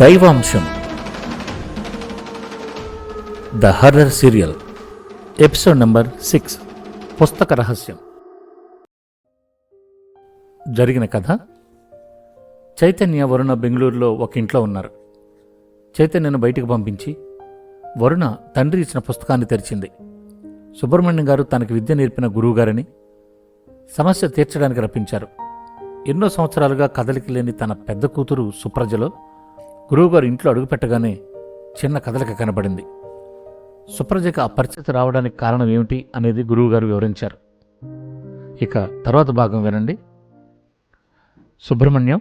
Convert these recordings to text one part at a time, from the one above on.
దైవాంశం. The horror serial episode number six పుస్తక రహస్యం. జరిగిన కథ? చైతన్య వరుణ బెంగళూరులో ఒక ఇంట్లో ఉన్నారు. చైతన్యను బయటకు పంపించి వరుణ తండ్రి ఇచ్చిన పుస్తకాన్ని తెరిచింది. సుబ్రహ్మణ్యం గారు తనకి విద్య నేర్పిన గురువుగారని సమస్య తీర్చడానికి రప్పించారు. ఎన్నో సంవత్సరాలుగా కదలిక లేని తన పెద్ద కూతురు సుప్రజలో గురువుగారు ఇంట్లో అడుగుపెట్టగానే చిన్న కదలిక కనబడింది. సుప్రజకి ఆ పరిస్థితి రావడానికి కారణం ఏమిటి అనేది గురువుగారు వివరించారు. ఇక తర్వాత భాగం వినండి. సుబ్రహ్మణ్యం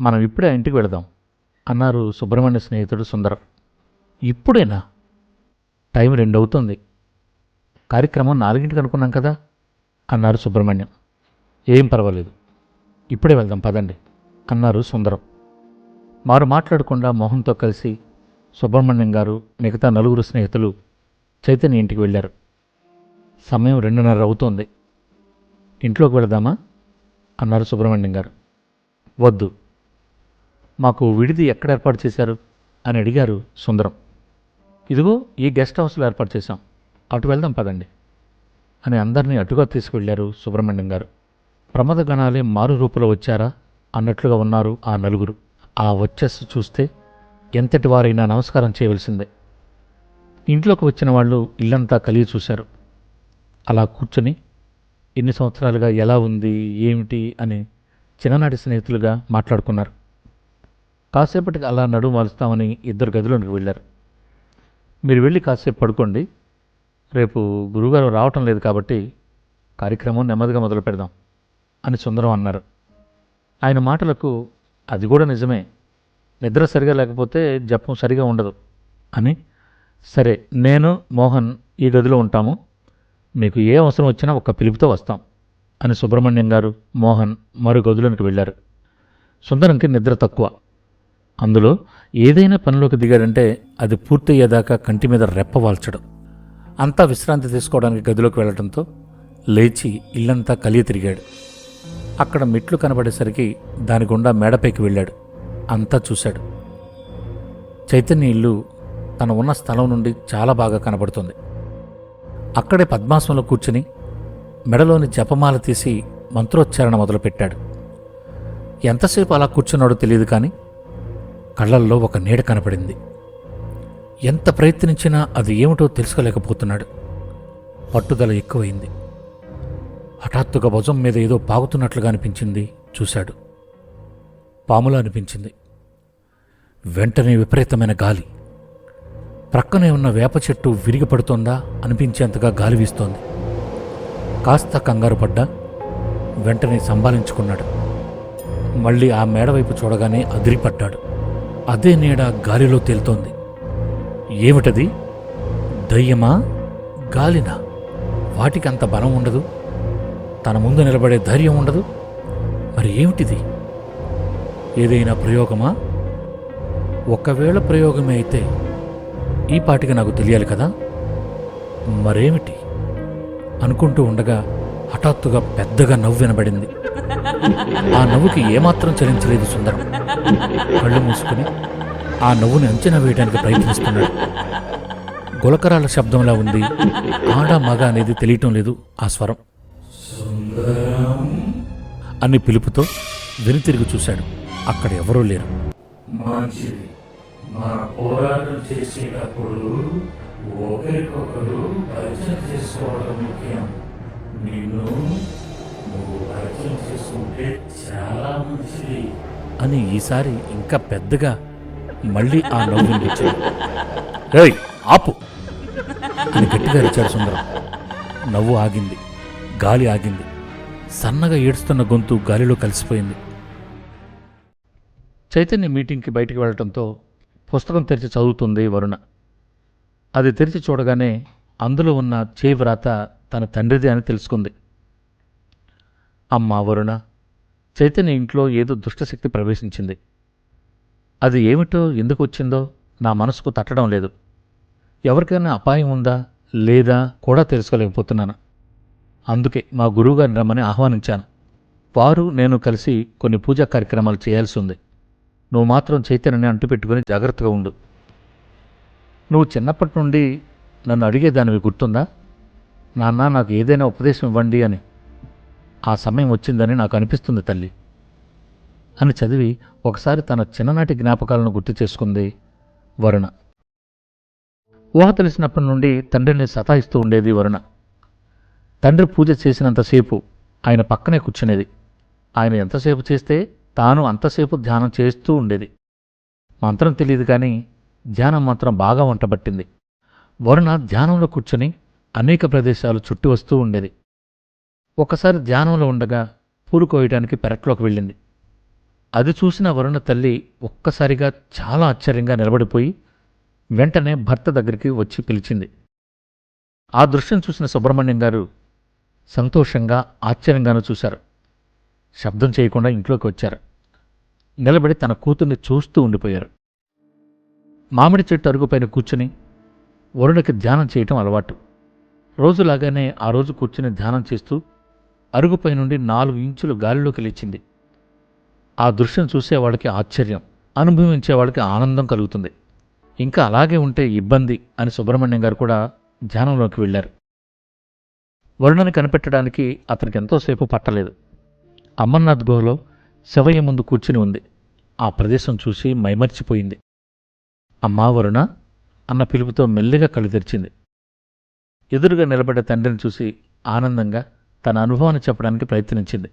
మనం ఇప్పుడే ఆ ఇంటికి వెళదాం అన్నారు సుబ్రహ్మణ్య స్నేహితుడు సుందరం. ఇప్పుడేనా? టైం రెండు అవుతుంది కార్యక్రమం నాలుగింటికి అనుకున్నాం కదా? అన్నారు సుబ్రహ్మణ్యం. ఏం పర్వాలేదు. ఇప్పుడే వెళ్దాం పదండి అన్నారు సుందరం. మారు మాట్లాడకుండా మోహన్తో కలిసి సుబ్రహ్మణ్యం గారు మిగతా నలుగురు స్నేహితులు చైతన్య ఇంటికి వెళ్ళారు. సమయం రెండున్నర అవుతోంది. ఇంట్లోకి వెళదామా? అన్నారు సుబ్రహ్మణ్యం గారు. వద్దు. మాకు విడిది ఎక్కడ ఏర్పాటు చేశారు? అని అడిగారు సుందరం. ఇదిగో ఈ గెస్ట్ హౌస్లో ఏర్పాటు చేశాం. అటు వెళ్దాం పదండి. అని అందరినీ అటుగా తీసుకువెళ్ళారు సుబ్రహ్మణ్యం గారు. ప్రమాద గణాలే మారు రూపులో వచ్చారా? అన్నట్లుగా ఉన్నారు ఆ నలుగురు. ఆ వచ్చస్సు చూస్తే ఎంతటి వారైనా నమస్కారం చేయవలసిందే. ఇంట్లోకి వచ్చిన వాళ్ళు ఇల్లంతా కలిగి చూశారు. అలా కూర్చొని ఎన్ని సంవత్సరాలుగా ఎలా ఉంది ఏమిటి అని చిన్ననాటి స్నేహితులుగా మాట్లాడుకున్నారు. కాసేపటికి అలా నడుము వాలుస్తామని ఇద్దరు గదిలోనికి వెళ్ళారు. మీరు వెళ్ళి కాసేపు పడుకోండి. రేపు గురువుగారు రావటం లేదు కాబట్టి కార్యక్రమం నెమ్మదిగా మొదలు పెడదాం అని సుందరం అన్నారు. ఆయన మాటలకు అది కూడా నిజమే. నిద్ర సరిగా లేకపోతే జపం సరిగా ఉండదు. అని సరే నేను మోహన్ ఈ గదిలో ఉంటాము. మీకు ఏ అవసరం వచ్చినా ఒక్క పిలుపుతో వస్తాం అని సుబ్రహ్మణ్యం గారు మోహన్ మరో గదిలోనికి వెళ్ళారు. సుందరంకి నిద్ర తక్కువ. అందులో ఏదైనా పనిలోకి దిగాడంటే అది పూర్తయ్యేదాకా కంటి మీద రెప్పవాల్చడం అంతా విశ్రాంతి తీసుకోవడానికి గదిలోకి వెళ్ళడంతో లేచి ఇల్లంతా కలియ తిరిగాడు. అక్కడ మెట్లు కనబడేసరికి దాని గుండా మేడపైకి వెళ్ళాడు. అంతా చూశాడు. చైతన్య ఇల్లు తను ఉన్న స్థలం నుండి చాలా బాగా కనబడుతుంది. అక్కడే పద్మాసనంలో కూర్చుని మెడలోని జపమాల తీసి మంత్రోచ్చారణ మొదలుపెట్టాడు. ఎంతసేపు అలా కూర్చున్నాడో తెలియదు కానీ కళ్ళల్లో ఒక నీడ కనపడింది. ఎంత ప్రయత్నించినా అది ఏమిటో తెలుసుకోలేకపోతున్నాడు. పట్టుదల ఎక్కువైంది. హఠాత్తుగా భుజం మీద ఏదో పాగుతున్నట్లుగా అనిపించింది చూశాడు. పాములా అనిపించింది. వెంటనే విపరీతమైన గాలి. ప్రక్కనే ఉన్న వేప చెట్టు విరిగిపడుతోందా అనిపించేంతగా గాలి వీస్తోంది. కాస్త కంగారు పడ్డా వెంటనే సంభాలించుకున్నాడు. మళ్ళీ ఆ మేడవైపు చూడగానే అదిరిపడ్డాడు. అదే నీడ గాలిలో తేలుతోంది. ఏమిటది? దయ్యమా? గాలినా? వాటికి అంత బలం ఉండదు? తన ముందు నిలబడే ధైర్యం ఉండదు. మరి ఏమిటిది? ఏదైనా ప్రయోగమా? ఒకవేళ ప్రయోగమే అయితే ఈ పాటికి నాకు తెలియాలి కదా? మరేమిటి? అనుకుంటూ ఉండగా హఠాత్తుగా పెద్దగా నవ్వు వినబడింది. ఆ నవ్వుకి ఏమాత్రం చలించలేదు సుందరం. కళ్ళు మూసుకుని ఆ నవ్వుని అంచనా వేయడానికి ప్రయత్నిస్తున్నాడు. గులకరాల శబ్దంలా ఉంది. ఆడ మగ అనేది తెలియటం లేదు ఆ స్వరం. అని పిలుపుతో వెనుతిరిగి చూశాడు. అక్కడ ఎవరూ లేరు. మంచిది మన పోరాటం చేసేటప్పుడు ఒకరికొకరు పరిచయం చేసుకోవడం ముఖ్యం. నిన్ను నువ్వు పరిచయం చేసుకుంటే చాలా మంచిది. అని ఈసారి ఇంకా పెద్దగా మళ్ళీ ఆ నవ్వు వినిపించాడు. ఏయ్ ఆపు! అని గట్టిగా అరిచాడు సుందరం. నవ్వు ఆగింది. గాలి ఆగింది. సన్నగా ఏడుస్తున్న గొంతు గాలిలో కలిసిపోయింది. చైతన్య మీటింగ్కి బయటికి వెళ్ళటంతో పుస్తకం తెరిచి చదువుతుంది వరుణ. అది తెరిచి చూడగానే అందులో ఉన్న చేయి వ్రాత తన తండ్రిది అని తెలుసుకుంది. అమ్మా వరుణ చైతన్య ఇంట్లో ఏదో దుష్టశక్తి ప్రవేశించింది. అది ఏమిటో ఎందుకు వచ్చిందో నా మనసుకు తట్టడం లేదు. ఎవరికైనా అపాయం ఉందా లేదా కూడా తెలుసుకోలేకపోతున్నాను. అందుకే మా గురువుగారిని రమ్మని ఆహ్వానించాను. వారు నేను కలిసి కొన్ని పూజా కార్యక్రమాలు చేయాల్సి ఉంది. నువ్వు మాత్రం చైతన్యని అంటుపెట్టుకుని జాగ్రత్తగా ఉండు. నువ్వు చిన్నప్పటి నుండి నన్ను అడిగేదానివి గుర్తుందా? నాన్న నాకు ఏదైనా ఉపదేశం ఇవ్వండి అని. ఆ సమయం వచ్చిందని నాకు అనిపిస్తుంది తల్లి. అని చదివి ఒకసారి తన చిన్ననాటి జ్ఞాపకాలను గుర్తు చేసుకుంది వరుణ. ఊహ తెలిసినప్పటి నుండి తండ్రిని సతాయిస్తూ ఉండేది వరుణ. తండ్రి పూజ చేసినంతసేపు ఆయన పక్కనే కూర్చునేది. ఆయన ఎంతసేపు చేస్తే తాను అంతసేపు ధ్యానం చేస్తూ ఉండేది. మంత్రం తెలియదు కానీ ధ్యానం మాత్రం బాగా వంటబట్టింది. వరుణ ధ్యానంలో కూర్చొని అనేక ప్రదేశాలు చుట్టి వస్తూ ఉండేది. ఒకసారి ధ్యానంలో ఉండగా పూలు కోయడానికి పెరట్లోకి వెళ్ళింది. అది చూసిన వరుణ తల్లి ఒక్కసారిగా చాలా ఆశ్చర్యంగా నిలబడిపోయి వెంటనే భర్త దగ్గరికి వచ్చి పిలిచింది. ఆ దృశ్యం చూసిన సుబ్రహ్మణ్యం గారు సంతోషంగా ఆశ్చర్యంగానూ చూశారు. శబ్దం చేయకుండా ఇంట్లోకి వచ్చారు. నిలబడి తన కూతుర్ని చూస్తూ ఉండిపోయారు. మామిడి చెట్టు అరుగుపైన కూర్చుని వరుణకి ధ్యానం చేయటం అలవాటు. రోజులాగానే ఆ రోజు కూర్చుని ధ్యానం చేస్తూ అరుగుపై నుండి నాలుగు ఇంచులు గాలిలోకి లేచింది. ఆ దృశ్యం చూసేవాళ్ళకి ఆశ్చర్యం అనుభవించేవాళ్ళకి ఆనందం కలుగుతుంది. ఇంకా అలాగే ఉంటే ఇబ్బంది అని సుబ్రహ్మణ్యం గారు కూడా ధ్యానంలోకి వెళ్ళారు. వరుణను కనిపెట్టడానికి అతనికి ఎంతోసేపు పట్టలేదు. అమర్నాథ్ గుహలో శివయ్య ముందు కూర్చుని ఉంది. ఆ ప్రదేశం చూసి మైమర్చిపోయింది. అమ్మా వరుణ! అన్న పిలుపుతో మెల్లిగా కళ్ళు తెరిచింది. ఎదురుగా నిలబడ్డ తండ్రిని చూసి ఆనందంగా తన అనుభవాన్ని చెప్పడానికి ప్రయత్నించింది.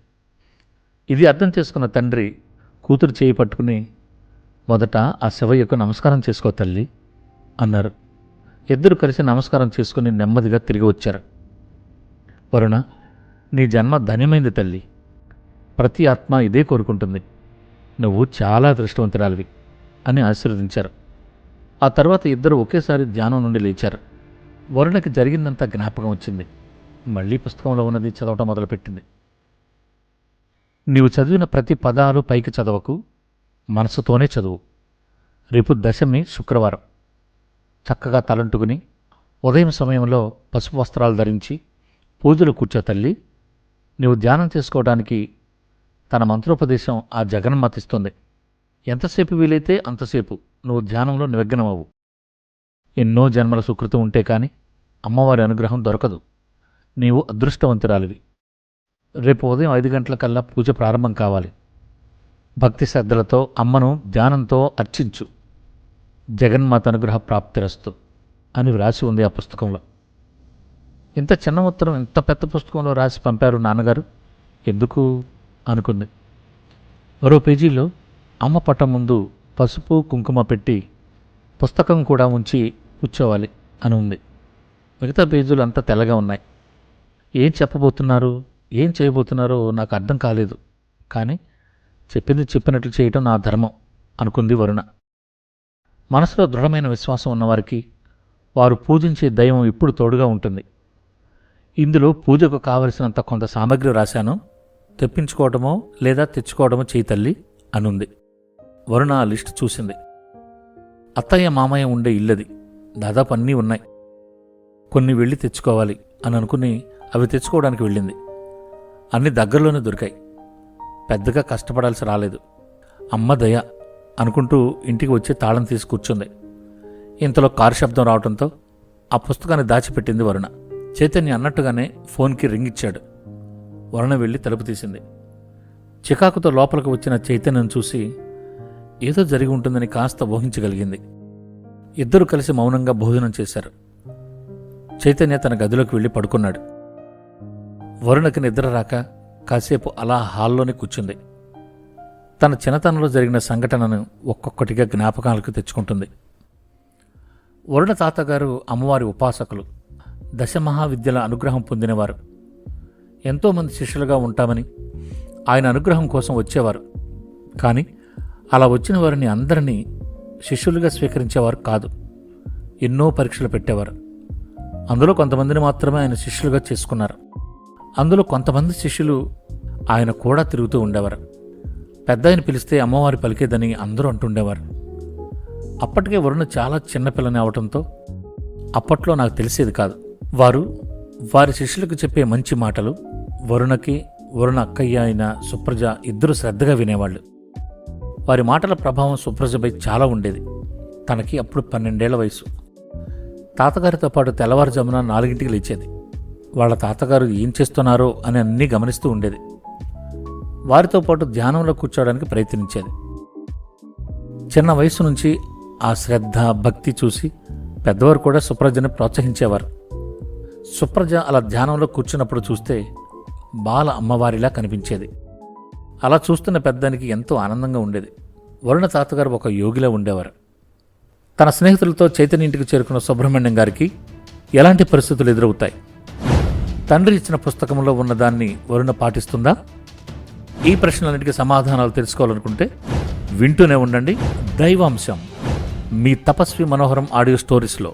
ఇది అర్థం చేసుకున్న తండ్రి కూతురు చేయి పట్టుకుని మొదట ఆ శివయ్యకు నమస్కారం చేసుకో తల్లి అన్నారు. ఇద్దరు కలిసి నమస్కారం చేసుకుని నెమ్మదిగా తిరిగి వచ్చారు. వరుణ నీ జన్మ ధన్యమైంది తల్లి. ప్రతి ఆత్మ ఇదే కోరుకుంటుంది. నువ్వు చాలా అదృష్టవంతురాలివి అని ఆశీర్వదించారు. ఆ తర్వాత ఇద్దరు ఒకేసారి ధ్యానం నుండి లేచారు. వరుణకి జరిగిందంతా జ్ఞాపకం వచ్చింది. మళ్ళీ పుస్తకంలో ఉన్నది చదవటం మొదలుపెట్టింది. నీవు చదివిన ప్రతి పదాలు పైకి చదవకు మనసుతోనే చదువు. రేపు దశమి శుక్రవారం. చక్కగా తలంటుకుని ఉదయం సమయంలో పసుపు వస్త్రాలు ధరించి పూజలు కూర్చో తల్లి. నీవు ధ్యానం చేసుకోవడానికి తన మంత్రోపదేశం ఆ జగన్మతిస్తుంది ఎంతసేపు వీలైతే అంతసేపు నువ్వు ధ్యానంలో నిమగ్నమవు. ఎన్నో జన్మల సుకృతం ఉంటే కాని అమ్మవారి అనుగ్రహం దొరకదు. నీవు అదృష్టవంతురాలివి. రేపు ఉదయం ఐదు గంటలకల్లా పూజ ప్రారంభం కావాలి. భక్తి శ్రద్ధలతో అమ్మను ధ్యానంతో అర్చించు. జగన్మాత అనుగ్రహ ప్రాప్తిరస్తు అని వ్రాసి ఉంది ఆ పుస్తకంలో. ఇంత చిన్న ఉత్తరం ఇంత పెద్ద పుస్తకంలో రాసి పంపారు నాన్నగారు? ఎందుకు అనుకుంది. మరో పేజీలో అమ్మ పట్టం ముందు పసుపు కుంకుమ పెట్టి పుస్తకం కూడా ఉంచి కూర్చోవాలి అని ఉంది. మిగతా పేజీలు అంతా తెల్లగా ఉన్నాయి. ఏం చెప్పబోతున్నారు? ఏం చేయబోతున్నారో నాకు అర్థం కాలేదు. కానీ చెప్పింది చెప్పినట్లు చేయటం నా ధర్మం అనుకుంది వరుణ. మనసులో దృఢమైన విశ్వాసం ఉన్నవారికి వారు పూజించే దైవం ఇప్పుడు తోడుగా ఉంటుంది. ఇందులో పూజకు కావలసినంత కొంత సామగ్రి రాశాను. తెప్పించుకోవటమో లేదా తెచ్చుకోవటమో చేయి తల్లి అనుంది. వరుణ ఆ లిస్టు చూసింది. అత్తయ్య మామయ్య ఉండే ఇల్లది. దాదాపు అన్నీ ఉన్నాయి. కొన్ని వెళ్ళి తెచ్చుకోవాలి అని అనుకుని అవి తెచ్చుకోవడానికి వెళ్ళింది. అన్ని దగ్గరలోనే దొరికాయి. పెద్దగా కష్టపడాల్సి రాలేదు. అమ్మ దయ అనుకుంటూ ఇంటికి వచ్చి తాళం తీసి కూర్చుంది. ఇంతలో కారు శబ్దం రావడంతో ఆ పుస్తకాన్ని దాచిపెట్టింది వరుణ. చైతన్య అన్నట్టుగానే ఫోన్కి రింగ్ ఇచ్చాడు. వరుణ వెళ్ళి తలుపు తీసింది. చికాకుతో లోపలికి వచ్చిన చైతన్యం చూసి ఏదో జరిగి ఉంటుందని కాస్త ఊహించగలిగింది. ఇద్దరు కలిసి మౌనంగా భోజనం చేశారు. చైతన్య తన గదిలోకి వెళ్ళి పడుకున్నాడు. వరుణకి నిద్ర రాక కాసేపు అలా హాల్లోనే కూర్చుంది. తన చిన్నతనంలో జరిగిన సంఘటనను ఒక్కొక్కటిగా జ్ఞాపకాలకు తెచ్చుకుంటుంది. వరుణ తాతగారు అమ్మవారి ఉపాసకులు. దశమహావిద్యల అనుగ్రహం పొందినవారు. ఎంతోమంది శిష్యులుగా ఉంటామని ఆయన అనుగ్రహం కోసం వచ్చేవారు. కానీ అలా వచ్చిన వారిని అందరినీ శిష్యులుగా స్వీకరించేవారు కాదు. ఎన్నో పరీక్షలు పెట్టేవారు. అందులో కొంతమందిని మాత్రమే ఆయన శిష్యులుగా చేసుకున్నారు. అందులో కొంతమంది శిష్యులు ఆయన కూడా తిరుగుతూ ఉండేవారు. పెద్ద ఆయన పిలిస్తే అమ్మవారి పలికేదని అందరూ అంటుండేవారు. అప్పటికే వరుణ చాలా చిన్నపిల్లని అవటంతో అప్పట్లో నాకు తెలిసేది కాదు. వారు వారి శిష్యులకు చెప్పే మంచి మాటలు వరుణకి వరుణ అక్కయ్య అయిన సుప్రజ ఇద్దరు శ్రద్ధగా వినేవాళ్ళు. వారి మాటల ప్రభావం సుప్రజపై చాలా ఉండేది. తనకి అప్పుడు పన్నెండేళ్ళ వయసు తాతగారితో పాటు తెల్లవారుజామున నాలుగింటికి లేచేది. వాళ్ళ తాతగారు ఏం చేస్తున్నారో అని అన్నీ గమనిస్తూ ఉండేది. వారితో పాటు ధ్యానంలో కూర్చోవడానికి ప్రయత్నించేది. చిన్న వయసు నుంచి ఆ శ్రద్ధ భక్తి చూసి పెద్దవారు కూడా సుప్రజని ప్రోత్సహించేవారు. సుప్రజ అలా ధ్యానంలో కూర్చున్నప్పుడు చూస్తే బాల అమ్మవారిలా కనిపించేది. అలా చూస్తున్న పెద్దానికి ఎంతో ఆనందంగా ఉండేది. వరుణ తాతగారు ఒక యోగిలా ఉండేవారు. తన స్నేహితులతో చైతన్య ఇంటికి చేరుకున్న సుబ్రహ్మణ్యం గారికి ఎలాంటి పరిస్థితులు ఎదురవుతాయి? తండ్రి ఇచ్చిన పుస్తకంలో ఉన్న దాన్ని వరుణ పాటిస్తుందా? ఈ ప్రశ్నలన్నిటికీ సమాధానాలు తెలుసుకోవాలనుకుంటే వింటూనే ఉండండి. దైవాంశం మీ తపస్వి మనోహరం ఆడియో స్టోరీస్లో.